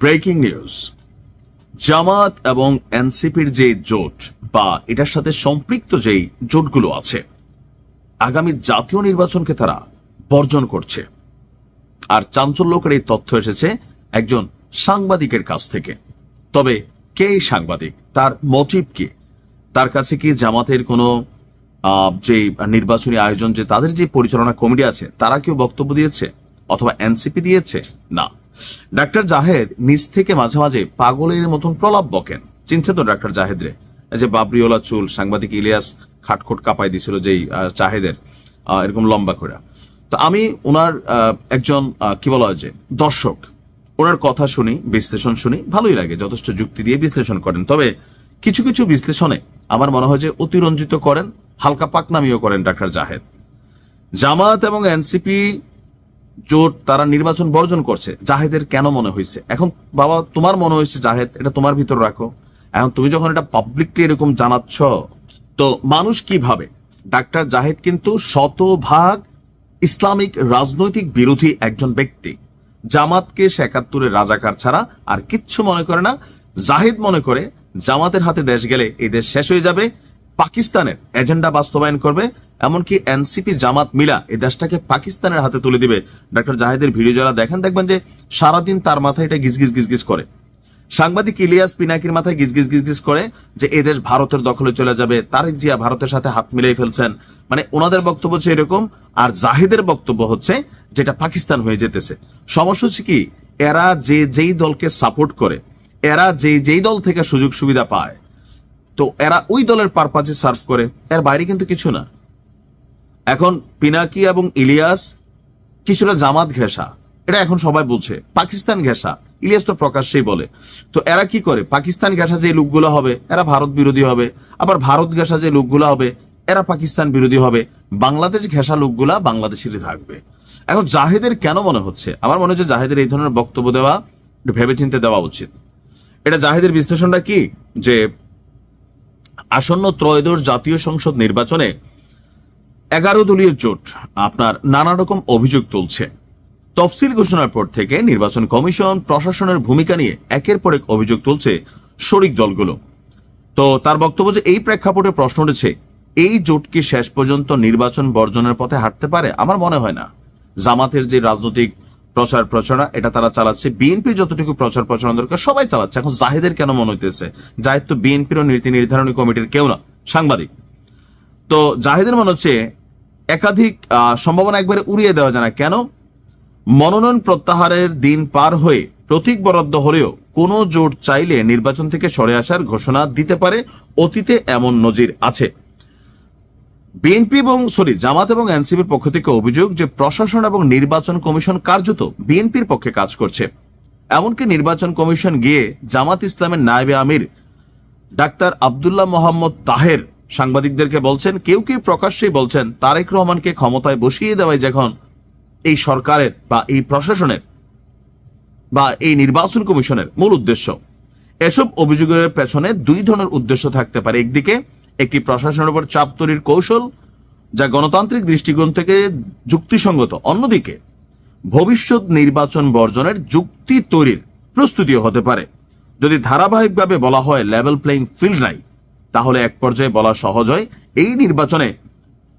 Breaking news জামাত এবং এনসিপির যে জোট বা এটার সাথে সম্পৃক্ত যেই জোটগুলো আছে, আগামী জাতীয় নির্বাচনকে তারা বর্জন করছে। আর চাঞ্চল্যকর এই তথ্য এসেছে একজন সাংবাদিকের কাছ থেকে। তবে কে সাংবাদিক? তার মোটিভ কি? তার কাছে কি জামাতের কোনো যে নির্বাচনী আয়োজন, যে তাদের যে পরিচালনা কমিটি আছে, তারা কেউ বক্তব্য দিয়েছে? অথবা এনসিপি দিয়েছে? না। ডাক্তার জাহেদ নিজ থেকে মাঝে মাঝে পাগলের মতন প্রলাপ বকেন। চিনছে তো ডাক্তার জাহেদ রে যে বাবরিওলা চুল, সাংবাদিক ইলিয়াস খাটখোট কাপাই দিছিল যেই জাহেদের এরকম লম্বা করে। তো আমি ওনার একজন কি বলা হয় যে, দর্শক। ওনার কথা শুনি, বিশ্লেষণ শুনি, ভালোই লাগে, যথেষ্ট যুক্তি দিয়ে বিশ্লেষণ করেন। তবে কিছু কিছু বিশ্লেষণে আমার মনে হয় যে অতিরঞ্জিত করেন, হালকা পাকনামিও করেন ডাক্তার জাহেদ। জামাত এবং এনসিপি জোট তারা নির্বাচন বর্জন করছে। জাহেদের কেন মনে হয়েছে? এখন বাবা, তোমার মনে হয়েছে জাহেদ, এটা তোমার ভিতর রাখো। এখন তুমি যখন এটা পাবলিকলি এরকম জানাচ্ছ, তো মানুষ কি ভাবে? ডাক্তার জাহেদ কিন্তু শতভাগ ইসলামিক রাজনৈতিক বিরোধী একজন ব্যক্তি। জামাতকে সে একাত্তরের রাজাকার ছাড়া আর কিচ্ছু মনে করে না। জাহিদ মনে করে জামাতের হাতে দেশ গেলে এই দেশ শেষ হয়ে যাবে। পাকিস্তানের এজেন্ডা বাস্তবায়ন করবে, এমনকি এনসিপি জামাত মিলা এই দেশটাকে পাকিস্তানের হাতে তুলে দিবে। ডক্টর জাহিদের ভিডিও যারা দেখেন, দেখবেন যে সারাদিন তার মাথায় এটা গিজগিজ গিজগিজ করে। সাংবাদিক ইলিয়াস পিনাকির মাথায় গিজগিজ গিজগিজ করে যে এই দেশ ভারতের দখলে চলে যাবে, তারেক জিয়া ভারতের সাথে হাত মিলাই ফেলছেন। মানে ওনাদের বক্তব্য হচ্ছে এরকম, আর জাহিদের বক্তব্য হচ্ছে যেটা পাকিস্তান হয়ে যেতেছে। সমস্যা হচ্ছে কি, এরা যে যেই দলকে সাপোর্ট করে, এরা যে যেই দল থেকে সুযোগ সুবিধা পায় তো এরা ওই দলের পারপাজে সার্ভ করে, এর বাইরে কিন্তু কিছু না। এখন পিনাকি এবং ইলিয়াস কিছুটা জামাত ঘেঁষা, এটা এখন সবাই বলছে পাকিস্তান ঘেঁষা, ইলিয়াস তো প্রকাশ্যেই বলে। তো এরা কি করে? পাকিস্তান ঘেঁষা যে লোকগুলো হবে, এরা ভারত বিরোধী হবে, আবার ভারত ঘেঁষা যে লোকগুলো হবে, এরা পাকিস্তান বিরোধী হবে, বাংলাদেশ ঘেঁষা লোকগুলা বাংলাদেশেরই থাকবে। এখন জাহেদের কেন মনে হচ্ছে? আমার মনে হচ্ছে জাহেদের এই ধরনের বক্তব্য দেওয়া একটু ভেবেচিন্তে দেওয়া উচিত। এটা জাহেদের বিশ্লেষণটা কি? যে আসন্ন ত্রয়োদশ জাতীয় সংসদ নির্বাচনে এগারো দলীয় জোট আপনার নানা রকম অভিযোগ তুলছে। তফসিল ঘোষণার পর থেকে নির্বাচন কমিশন প্রশাসনের ভূমিকা নিয়ে একের পর এক অভিযোগ তুলছে শরিক দলগুলো। তো তার বক্তব্য যে এই প্রেক্ষাপটে প্রশ্ন উঠেছে, এই জোট কি শেষ পর্যন্ত নির্বাচন বর্জনের পথে হাঁটতে পারে? আমার মনে হয় না। জামাতের যে রাজনৈতিক প্রচার প্রচারণা, এটা তারা চালাচ্ছে। বিএনপি যতটুকু প্রচার প্রচারণা দরকার, সবাই চালাচ্ছে। এখন জাহিদের কেন মনে হইতেছে? জাহিদ তো বিএনপির নীতি নির্ধারণী কমিটির কেউ না, সাংবাদিক। তো জাহিদের মনে হচ্ছে একাধিক সম্ভাবনা একবারে উড়িয়ে দেওয়া যায় না। কেন? মনোনয়ন প্রত্যাহারের দিন পার হয়ে প্রতীক বরাদ্দ হলেও কোন জোট চাইলে নির্বাচন থেকে সরে আসার ঘোষণা দিতে পারে, অতীতে এমন নজির আছে। বিএনপি এবং সরি জামাত এবং এনসিপির পক্ষ থেকে অভিযোগ যে প্রশাসন এবং নির্বাচন কমিশন কার্যত বিএনপির পক্ষে কাজ করছে। এমনকি নির্বাচন কমিশন গিয়ে জামাত ইসলামের নায়েবে আমির ডাক্তার আব্দুল্লাহ মোহাম্মদ তাহের সাংবাদিকদেরকে বলছেন, কেউ কেউ প্রকাশ্যেই বলছেন, তারেক রহমানকে ক্ষমতায় বসিয়ে দেওয়াই যখন এই সরকারের বা এই প্রশাসনের বা এই নির্বাচন কমিশনের মূল উদ্দেশ্য। এসব অভিযোগের পেছনে দুই ধরনের উদ্দেশ্য থাকতে পারে। একদিকে একটি প্রশাসনের উপর চাপ তৈরির কৌশল যা গণতান্ত্রিক দৃষ্টিকোণ থেকে যুক্তিসঙ্গত। অন্যদিকে, ভবিষ্যৎ নির্বাচন বর্জনের যুক্তি তৈরির প্রস্তুতিও হতে পারে। যদি ধারাবাহিকভাবে বলা হয় লেভেল প্লেইং ফিল্ড নাই, তাহলে এক পর্যায়ে বলা সহজ হয় এই নির্বাচনে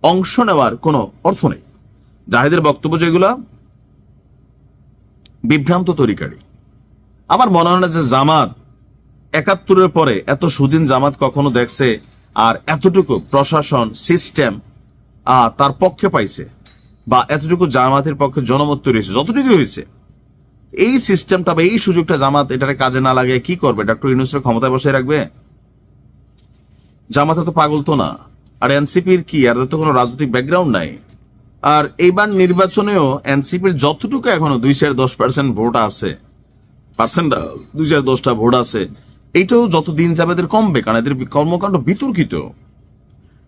অংশ নেওয়ার কোনো অর্থ নেই। জাহেদের বক্তব্য যেগুলা বিভ্রান্ত তরিকারী। আমার মনে হয় না যে জামাত একাত্তরের পরে এত সুদিন জামাত কখনো দেখছে আর এতটুকু প্রশাসন সিস্টেম তার পক্ষে পাইছে বা এতটুকু জামাতের পক্ষে জনমত তৈরি হয়েছে যতটুকু হয়েছে, এই সিস্টেমটা বা এই সুযোগটা জামাত এটার কাজে না লাগে কি করবে? ডক্টর ইউনুসের ক্ষমতায় বসে রাখবে? জামাতে তো পাগল তো না। আর এনসিপির কি? আর তো কোনো রাজনৈতিক ব্যাকগ্রাউন্ড নাই। আর এইবার নির্বাচনেও এনসিপির যতটুকু এখনও দুই চার দশ পার্সেন্ট ভোট আছে পার্সেন্ট দুই চার দশটা ভোট আছে এইটাও যত দিন যাবে এদের কমবে, কারণ এদের কর্মকাণ্ড বিতর্কিত।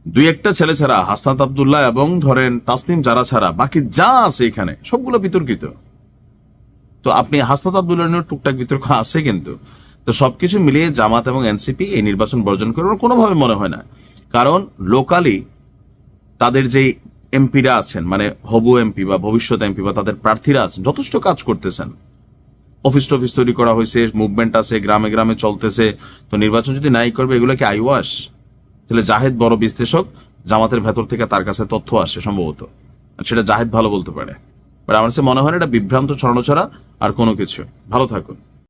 দুই একটা ছেলে ছাড়া হাসনাত আবদুল্লাহ এবং ধরেন তাসনিম যারা ছাড়া, বাকি যা আছে এখানে, সবগুলো বিতর্কিত। তো আপনি হাসনাত আবদুল্লাহ নিয়েও টুকটাক বিতর্ক আছে কিন্তু। তো সবকিছু মিলিয়ে জামাত এবং এনসিপি এই নির্বাচন বর্জন করে কোনোভাবে মনে হয় না। কারণ লোকালি তাদের যে এমপিরা আছেন মানে হবু এমপি বা ভবিষ্যৎ এমপি বা তাদের প্রার্থীরা আছেন, যথেষ্ট কাজ করতেছেন। অফিস টফিস তৈরি করা হয়েছে মুভমেন্ট আছে, গ্রামে গ্রামে চলতেছে। তো নির্বাচন যদি নাই করবে এগুলো কি আইওয়াস। তাহলে জাহেদ বড় বিশ্লেষক, জামাতের ভেতর থেকে তার কাছে তথ্য আসে সম্ভবত। সেটা জাহেদ ভালো বলতে পারে। বাট আমার কাছে মনে হয় এটা বিভ্রান্ত ছড়ানো ছাড়া আর কোনো কিছু। ভালো থাকুন।